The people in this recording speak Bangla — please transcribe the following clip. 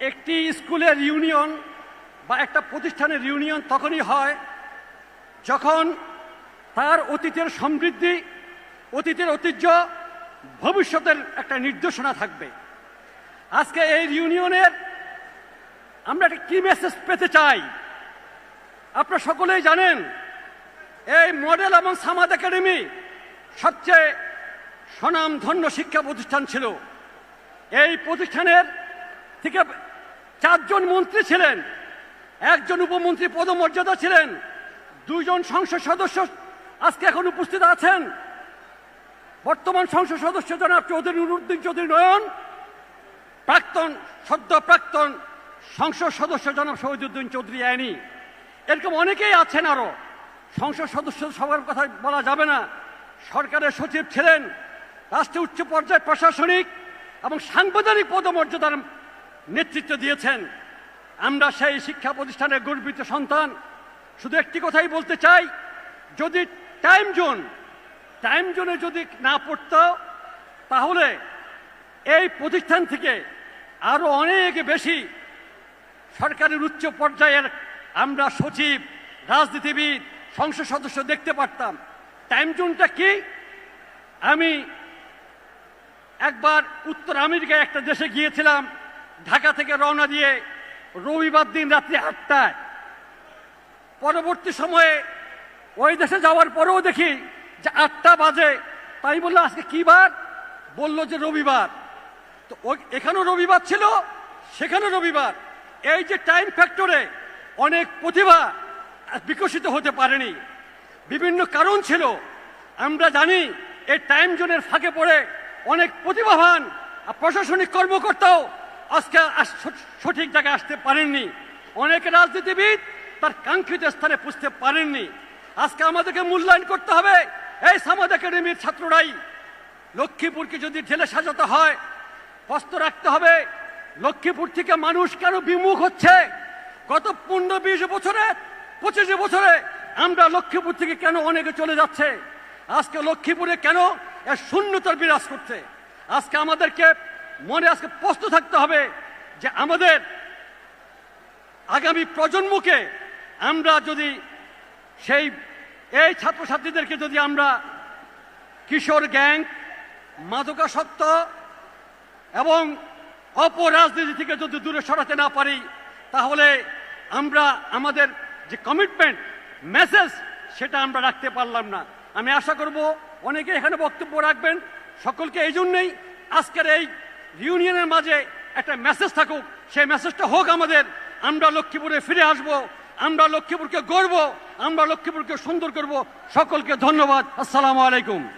একটি স্কুলের ইউনিয়ন বা একটা প্রতিষ্ঠানের ইউনিয়ন তখনই হয় যখন তার অতীতের সমৃদ্ধি, অতীতের ঐতিহ্য ভবিষ্যতের একটা নির্দেশনা থাকবে। আজকে এই ইউনিয়নের আমরা একটা কি মেসেজ পেতে চাই? আপনারা সকলেই জানেন, এই মডেল এবং সামাদ একাডেমি সবচেয়ে স্বনামধন্য শিক্ষা প্রতিষ্ঠান ছিল। এই প্রতিষ্ঠানের থেকে চারজন মন্ত্রী ছিলেন, একজন উপমন্ত্রী পদমর্যাদা ছিলেন, দুইজন সংসদ সদস্য আজকে এখন উপস্থিত আছেন। বর্তমান সংসদ সদস্য জনাব চৌধুরী নুরুদ্দিন চৌধুরী নয়ন, প্রাক্তন, সদ্য প্রাক্তন সংসদ সদস্য জনাব শহীদুদ্দিন চৌধুরী আইনি এরকম অনেকেই আছেন আরও। সংসদ সদস্য সবার কথা বলা যাবে না। সরকারের সচিব ছিলেন রাষ্ট্রীয় উচ্চ পর্যায়ে প্রশাসনিক এবং সাংবিধানিক পদমর্যাদার নেতৃত্ব দিয়েছেন। আমরা সেই শিক্ষা প্রতিষ্ঠানের গর্বিত সন্তান। শুধু একটি কথাই বলতে চাই, যদি টাইম জোন টাইম জোনে যদি না পড়তো, তাহলে এই প্রতিষ্ঠান থেকে আরও অনেক বেশি সরকারের উচ্চ পর্যায়ের আমরা সচিব, রাজনীতিবিদ, সংসদ সদস্য দেখতে পারতাম। টাইম জোনটা কি? আমি একবার উত্তর আমেরিকায় একটা দেশে গিয়েছিলাম। ঢাকা থেকে রওনা দিয়ে রবিবার দিন রাত্রি আটটায়। পরবর্তী সময়ে ওই দেশে যাওয়ার পরেও দেখি যে আটটা বাজে। তাই বলল, আজকে কি বার? বলল যে রবিবার। তো এখানেও রবিবার ছিল, সেখানেও রবিবার। এই যে টাইম ফ্যাক্টরে অনেক প্রতিভা বিকশিত হতে পারেনি। বিভিন্ন কারণ ছিল। আমরা জানি এই টাইম জোনের ফাঁকে পড়ে অনেক প্রতিভাবান প্রশাসনিক কর্মকর্তাও আজকে সঠিক জায়গায় আসতে পারেননি। অনেক রাজনীতিবিদ তার কাঙ্ক্ষিত স্থানে পুষতে পারেননি। আজকে আমাদেরকে মূল্যায়ন করতে হবে। এই সামাদ একাডেমির ছাত্ররাই লক্ষ্মীপুরকে যদি জেলে সাজাতে হয় প্রস্ত রাখতে হবে, লক্ষ্মীপুর থেকে মানুষ কেন বিমুখ হচ্ছে? গত পনেরো বিশ বছরে, পঁচিশ বছরে আমরা লক্ষ্মীপুর থেকে কেন অনেকে চলে যাচ্ছে? আজকে লক্ষ্মীপুরে কেন শূন্যতার বিরাজ করছে? আজকে আমাদেরকে মনে আজকে প্রস্তুত থাকতে হবে যে আমাদের আগামী প্রজন্মকে আমরা যদি সেই এই ছাত্রছাত্রীদেরকে যদি আমরা কিশোর গ্যাং, মাদকাসক্ত এবং অপরাজনীতি থেকে যদি দূরে সরাতে না পারি, তাহলে আমরা আমাদের যে কমিটমেন্ট মেসেজ সেটা আমরা রাখতে পারলাম না। আমি আশা করব অনেকে এখানে বক্তব্য রাখবেন। সকলকে এই জন্যই আজকের এই ইউনিয়নের মাঝে একটা মেসেজ থাকুক। সেই মেসেজটা হোক আমাদের। আমরা লক্ষ্মীপুরে ফিরে আসব। আমরা লক্ষ্মীপুরকে গড়ব। আমরা লক্ষ্মীপুরকে সুন্দর করব। সকলকে ধন্যবাদ। আসসালামু আলাইকুম।